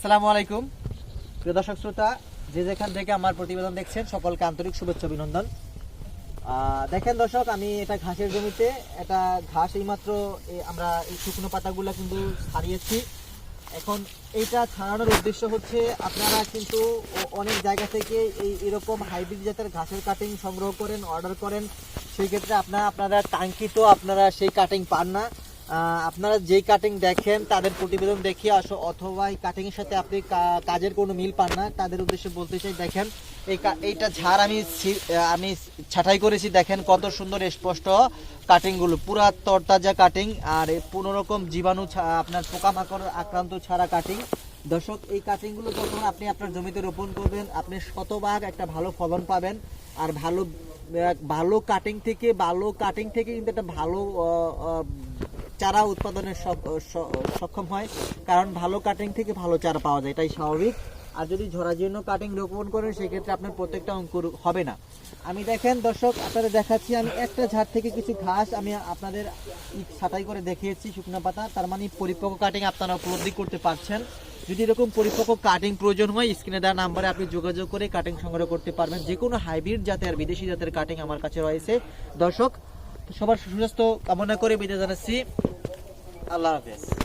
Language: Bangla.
আসসালামু আলাইকুম। প্রিয় দর্শক শ্রোতা, যে যেখান থেকে আমার প্রতিবেদন দেখছেন, সকলকে আন্তরিক শুভেচ্ছা, অভিনন্দন। দেখেন দর্শক, আমি এটা ঘাসের জমিতে, এটা ঘাস এইমাত্র আমরা এই শুকনো পাতাগুলো কিন্তু ছাড়িয়েছি। এখন এইটা ছাড়ানোর উদ্দেশ্য হচ্ছে, আপনারা কিন্তু অনেক জায়গা থেকে এই এরকম হাইব্রিড জাতের ঘাসের কাটিং সংগ্রহ করেন অর্ডার করেন। সেই ক্ষেত্রে আপনারা আপনারা কাঙ্ক্ষিত আপনারা সেই কাটিং পান না। আপনারা যেই কাটিং দেখেন, তাদের প্রতিবেদন দেখে আসো, অথবা এই কাটিং এর সাথে আপনি কাজের কোনো মিল পান না, তাদের উদ্দেশ্যে বলতে চাই, দেখেন, এই এইটা ঝাড় আমি আমি ছাঁটাই করেছি, দেখেন কত সুন্দর স্পষ্ট কাটিংগুলো পুরা তরতাজা কাটিং আর কোনো রকম জীবাণু আপনার পোকামাকড় আক্রান্ত ছাড়া কাটিং দর্শক, এই কাটিংগুলো যখন আপনি আপনার জমিতে রোপণ করবেন, আপনি শতভাগ একটা ভালো ফলন পাবেন, আর ভালো ভালো কাটিং থেকে, ভালো কাটিং থেকে কিন্তু একটা ভালো চারা উৎপাদনের সক- সক্ষম হয়, কারণ ভালো কাটিং থেকে ভালো চারা পাওয়া যায়, এটাই স্বাভাবিক। আর যদি ঝরাজীর্ণ কাটিং রোপণ করেন, সেক্ষেত্রে আপনার প্রত্যেকটা অঙ্কুর হবে না। আমি দেখেন দর্শক, আপনাদের দেখাচ্ছি, আমি একটা ঝাড় থেকে কিছু ঘাস আমি আপনাদের ছাঁটাই করে দেখিয়েছি, শুকনো পাতা। তার মানে পরিপক্ক কাটিং আপনারা উপলব্ধি করতে পারছেন। যদি এরকম পরিপক্ক কাটিং প্রয়োজন হয় স্ক্রিনে দেওয়া নাম্বারে আপনি যোগাযোগ করে কাটিং সংগ্রহ করতে পারবেন। যে কোনো হাইব্রিড জাতের বিদেশি জাতের কাটিং আমার কাছে রয়েছে। দর্শক, সবার সুস্বাস্থ্য কামনা করে বিদায় জানাচ্ছি। আল্লাহ হাফেজ